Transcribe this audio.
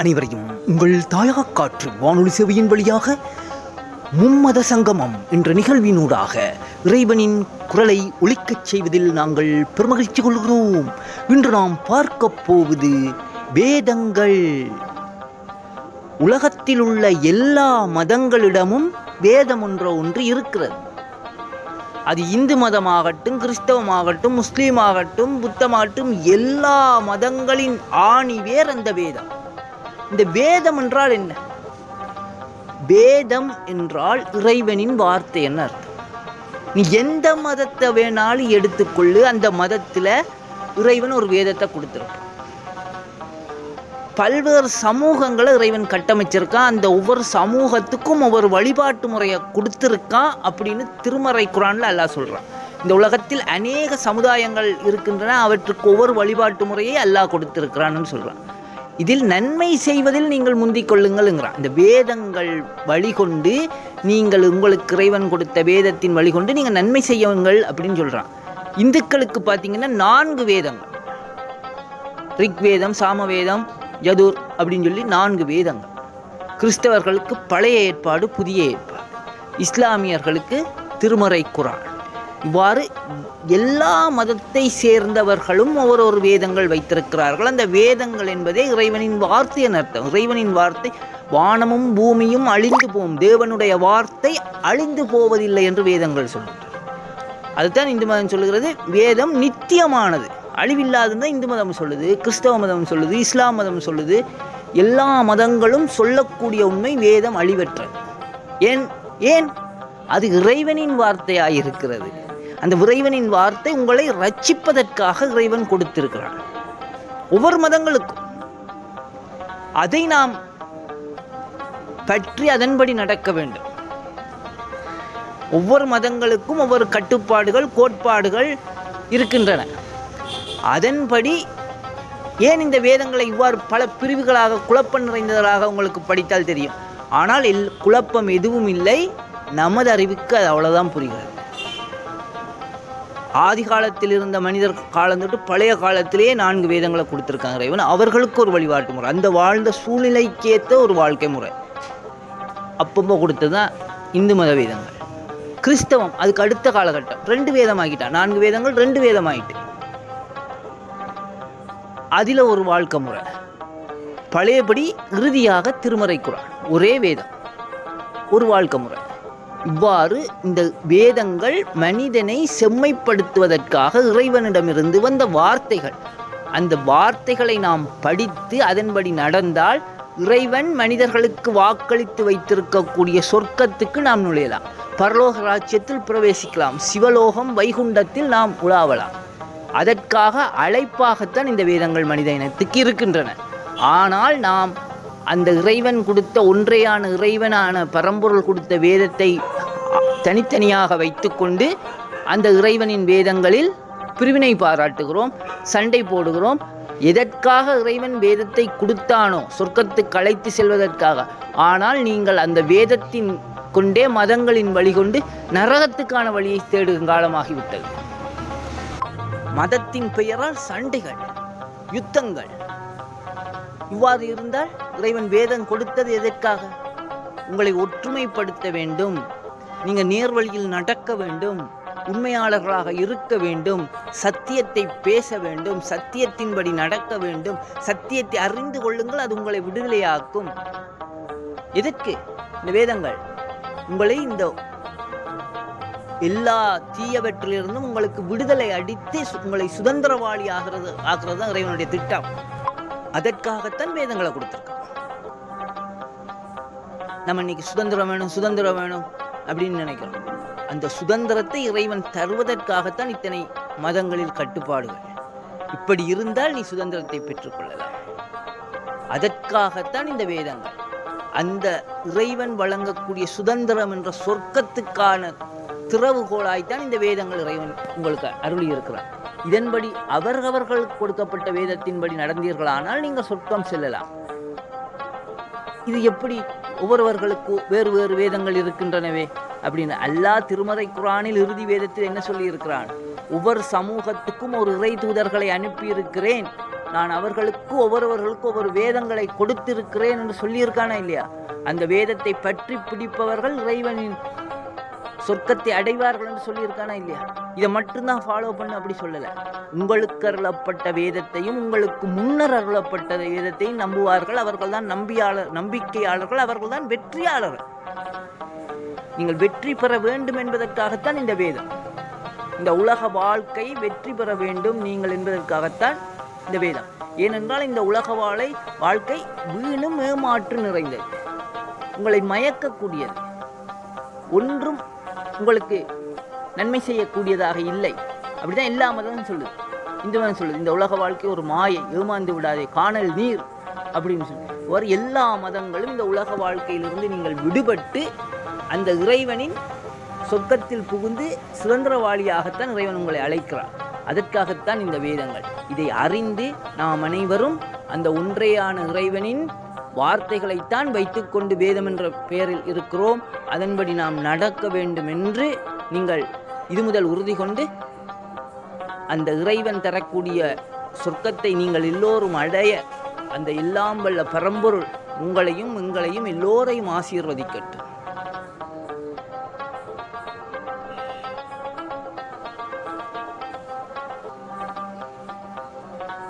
அனைவரையும் உங்கள் தாயாக காற்று வானொலி சேவையின் வழியாக மும்மத சங்கமம் என்ற நிகழ்வினூடாக இறைவனின் குரலை ஒழிக்கச் செய்வதில் நாங்கள் பெருமகிழ்ச்சி கொள்கிறோம். இன்று நாம் பார்க்கப் போவது வேதங்கள். உலகத்தில் உள்ள எல்லா மதங்களிடமும் வேதம் என்ற ஒன்று இருக்கிறது. அது இந்து மதமாகட்டும் கிறிஸ்தவமாகட்டும் முஸ்லீமாகட்டும் புத்தமாகட்டும் எல்லா மதங்களின் ஆணி வேர் அந்த வேதம். இந்த வேதம் என்றால் என்ன? வேதம் என்றால் இறைவனின் வார்த்தை என்ன அர்த்தம்? நீ எந்த மதத்தை வேணாலும் எடுத்துக்கொள்ளு அந்த மதத்தில் இறைவன் ஒரு வேதத்தை கொடுத்துருக்கான் பல்வேறு சமூகங்களை இறைவன் கட்டமைச்சிருக்கான். அந்த ஒவ்வொரு சமூகத்துக்கும் ஒவ்வொரு வழிபாட்டு முறையை கொடுத்துருக்கான் அப்படின்னு திருமறை குரான்ல அல்லாஹ் சொல்கிறான் இந்த உலகத்தில் அநேக சமுதாயங்கள் இருக்கின்றன அவற்றுக்கு ஒவ்வொரு வழிபாட்டு முறையை அல்லாஹ் கொடுத்துருக்கிறான்னு சொல்கிறான் இதில் நன்மை செய்வதில் நீங்கள் முந்திக் கொள்ளுங்கள்ங்கிறான் இந்த வேதங்கள் வழிகொண்டு நீங்கள் உங்களுக்கு இறைவன் கொடுத்த வேதத்தின் வழிகொண்டு நீங்கள் நன்மை செய்யுங்கள் அப்படின்னு சொல்கிறான் இந்துக்களுக்கு பார்த்தீங்கன்னா நான்கு வேதங்கள். ரிக்வேதம் சாமவேதம் யதுர் அப்படின்னு சொல்லி நான்கு வேதங்கள். கிறிஸ்தவர்களுக்கு பழைய ஏற்பாடு புதிய ஏற்பாடு. இஸ்லாமியர்களுக்கு திருமறை குரான். இவ்வாறு எல்லா மதத்தை சேர்ந்தவர்களும் ஒவ்வொரு ஒரு வேதங்கள் வைத்திருக்கிறார்கள். அந்த வேதங்கள் என்பதே இறைவனின் வார்த்தை என அர்த்தம். இறைவனின் வார்த்தை வானமும் பூமியும் அழிந்து போகும் தேவனுடைய வார்த்தை அழிந்து போவதில்லை என்று வேதங்கள் சொல்கின்றன. அதுதான் இந்து மதம் சொல்லுகிறது. வேதம் நித்தியமானது. அழிவில்லாதுன்னு தான் இந்து மதம் சொல்லுது கிறிஸ்தவ மதம் சொல்லுது இஸ்லாம் மதம் சொல்லுது. எல்லா மதங்களும் சொல்லக்கூடிய உண்மை வேதம் அழிவற்றது. ஏன்? ஏன்? அது இறைவனின் வார்த்தையாக இருக்கிறது. அந்த இறைவனின் வார்த்தை உங்களை ரட்சிப்பதற்காக இறைவன் கொடுத்திருக்கிறான். ஒவ்வொரு மதங்களுக்கும் அதை நாம் பற்றி அதன்படி நடக்க வேண்டும். ஒவ்வொரு மதங்களுக்கும் ஒவ்வொரு கட்டுப்பாடுகள் கோட்பாடுகள் இருக்கின்றன. அதன்படி ஏன் இந்த வேதங்களை இவ்வாறு பல பிரிவுகளாக குழப்பம் நிறைந்ததாக உங்களுக்கு படித்தால் தெரியும். ஆனால் எல் குழப்பம் எதுவும் இல்லை. நமது அறிவுக்கு அது அவ்வளோதான் புரிகிறது. ஆதி காலத்தில் இருந்த மனிதர் காலம் தொட்டு பழைய காலத்திலேயே நான்கு வேதங்களை கொடுத்துருக்காங்க இறைவன் அவர்களுக்கு ஒரு வழிபாட்டு முறை. அந்த வாழ்ந்த சூழ்நிலைக்கேற்ற ஒரு வாழ்க்கை முறை. அப்பப்போ கொடுத்தது தான் இந்து மத வேதங்கள். கிறிஸ்தவம் அதுக்கு அடுத்த காலகட்டம். ரெண்டு வேதம் நான்கு வேதங்கள் ரெண்டு வேதமாகிட்டு அதில் ஒரு வாழ்க்கை முறை. பழையபடி இறுதியாக திருமறை குரான். ஒரே வேதம். ஒரு வாழ்க்கை முறை. இவ்வாறு இந்த வேதங்கள் மனிதனை செம்மைப்படுத்துவதற்காக இறைவனிடமிருந்து வந்த வார்த்தைகள். அந்த வார்த்தைகளை நாம் படித்து அதன்படி நடந்தால் இறைவன் மனிதர்களுக்கு வாக்களித்து வைத்திருக்கக்கூடிய சொர்க்கத்துக்கு நாம் நுழையலாம். பரலோக ராஜ்யத்தில் பிரவேசிக்கலாம். சிவலோகம் வைகுண்டத்தில் நாம் உலாவலாம். அதற்காக அழைப்பாகத்தான் இந்த வேதங்கள் மனித இனத்துக்கு இருக்கின்றன. ஆனால் நாம் அந்த இறைவன் கொடுத்த ஒன்றையான இறைவனான பரம்பொருள் கொடுத்த வேதத்தை தனித்தனியாக வைத்துக்கொண்டு அந்த இறைவனின் வேதங்களில் பிரிவினை பாராட்டுகிறோம் சண்டை போடுகிறோம். எதற்காக இறைவன் வேதத்தை கொடுத்தானோ சொர்க்கத்துக்கு அழைத்து செல்வதற்காக. ஆனால் நீங்கள் அந்த வேதத்தின் கொண்டே மதங்களின் வழி கொண்டு நரகத்துக்கான வழியை தேடும் காலமாகிவிட்டது. மதத்தின் பெயரால் சண்டைகள் யுத்தங்கள் இவ்வாறு இருந்தால் இறைவன் வேதம் கொடுத்தது எதற்காக? உங்களை ஒற்றுமைப்படுத்த வேண்டும். நீங்கள் நேர்வழியில் நடக்க வேண்டும். உண்மையாளர்களாக இருக்க வேண்டும். சத்தியத்தை பேச வேண்டும். சத்தியத்தின்படி நடக்க வேண்டும். சத்தியத்தை அறிந்து கொள்ளுங்கள் அது உங்களை விடுதலையாக்கும். எதற்கு? இந்த வேதங்கள். உங்களை இந்த எல்லா தீயவற்றிலிருந்தும் உங்களுக்கு விடுதலை அடித்து உங்களை சுதந்திரவாளி ஆகிறது ஆகிறது தான் இறைவனுடைய திட்டம். அதற்காகத்தான் வேதங்களை கொடுத்துருக்கோம் நம்ம இன்னைக்கு சுதந்திரம் வேணும் சுதந்திரம் வேணும் அப்படின்னு நினைக்கிறோம். அந்த சுதந்திரத்தை இறைவன் தருவதற்காகத்தான் இத்தனை மதங்களில் கட்டுப்பாடுகள். இப்படி இருந்தால் நீ சுதந்திரத்தை பெற்றுக்கொள்ளலாம். அதற்காகத்தான் இந்த வேதங்கள். அந்த இறைவன் வழங்கக்கூடிய சுதந்திரம் என்ற சொர்க்கத்துக்கான திறவுகோலாய்த்தான் இந்த வேதங்கள் இறைவன் உங்களுக்கு அருளி இருக்கிறார் இதன்படி அவரவர்களுக்கு கொடுக்கப்பட்ட வேதத்தின்படி நடந்தீர்களானால் நீங்கள் சொர்க்கம் செல்லலாம். இது எப்படி ஒவ்வொருவர்களுக்கு வேறு வேறு வேதங்கள் இருக்கின்றனவே? அப்படின்னு அல்லாஹ் திருமறை குரானில் இறுதி வேதத்தில் என்ன சொல்லியிருக்கிறான்? ஒவ்வொரு சமூகத்துக்கும் ஒரு இறை தூதர்களை அனுப்பியிருக்கிறேன். நான் அவர்களுக்கு ஒவ்வொருவர்களுக்கு ஒவ்வொரு வேதங்களை கொடுத்திருக்கிறேன் என்று சொல்லியிருக்கானா இல்லையா? அந்த வேதத்தை பற்றி பிடிப்பவர்கள் இறைவனின் சொர்க்கத்தை அடைவார்கள் என்று சொல்லியிருக்கானா இல்லையா? இதை மட்டும்தான் ஃபாலோ பண்ணு அப்படி சொல்லலை. உங்களுக்கு அருளப்பட்ட வேதத்தையும் உங்களுக்கு முன்னர் அருளப்பட்ட வேதத்தையும் நம்புவார்கள். அவர்கள் தான் நம்பியாளர் நம்பிக்கையாளர்கள் அவர்கள் தான் வெற்றியாளர்கள் நீங்கள் வெற்றி பெற வேண்டும் என்பதற்காகத்தான் இந்த வேதம். இந்த உலக வாழ்க்கை வெற்றி பெற வேண்டும் நீங்கள் என்பதற்காகத்தான் இந்த வேதம். ஏனென்றால் இந்த உலக வாழை வாழ்க்கை வீணும் ஏமாற்று நிறைந்தது. உங்களை மயக்கக்கூடியது. ஒன்றும் உங்களுக்கு நன்மை செய்யக்கூடியதாக இல்லை. அப்படிதான் எல்லா மதமும் சொல்லுது. இந்து மதம் சொல்லுது இந்த உலக வாழ்க்கை ஒரு மாயை ஏமாந்து விடாதே காணல் நீர் அப்படின்னு சொல்லி ஒரு எல்லா மதங்களும் இந்த உலக வாழ்க்கையிலிருந்து நீங்கள் விடுபட்டு அந்த இறைவனின் சொர்க்கத்தில் புகுந்து சுதந்திரவாளியாகத்தான் இறைவன் உங்களை அழைக்கிறார். அதற்காகத்தான் இந்த வேதங்கள். இதை அறிந்து நாம் அனைவரும் அந்த ஒன்றையான இறைவனின் வார்த்தைகளைத்தான் வைத்துக்கொண்டு வேதம் என்ற பெயரில் இருக்கிறோம். அதன்படி நாம் நடக்க வேண்டும் என்று நீங்கள் இது முதல் உறுதி கொண்டு அந்த இறைவன் தரக்கூடிய சொர்க்கத்தை நீங்கள் எல்லோரும் அடைய அந்த எல்லாம் வல்ல பரம்பொருள் உங்களையும் எங்களையும் எல்லோரையும் ஆசீர்வதிக்கட்டும்.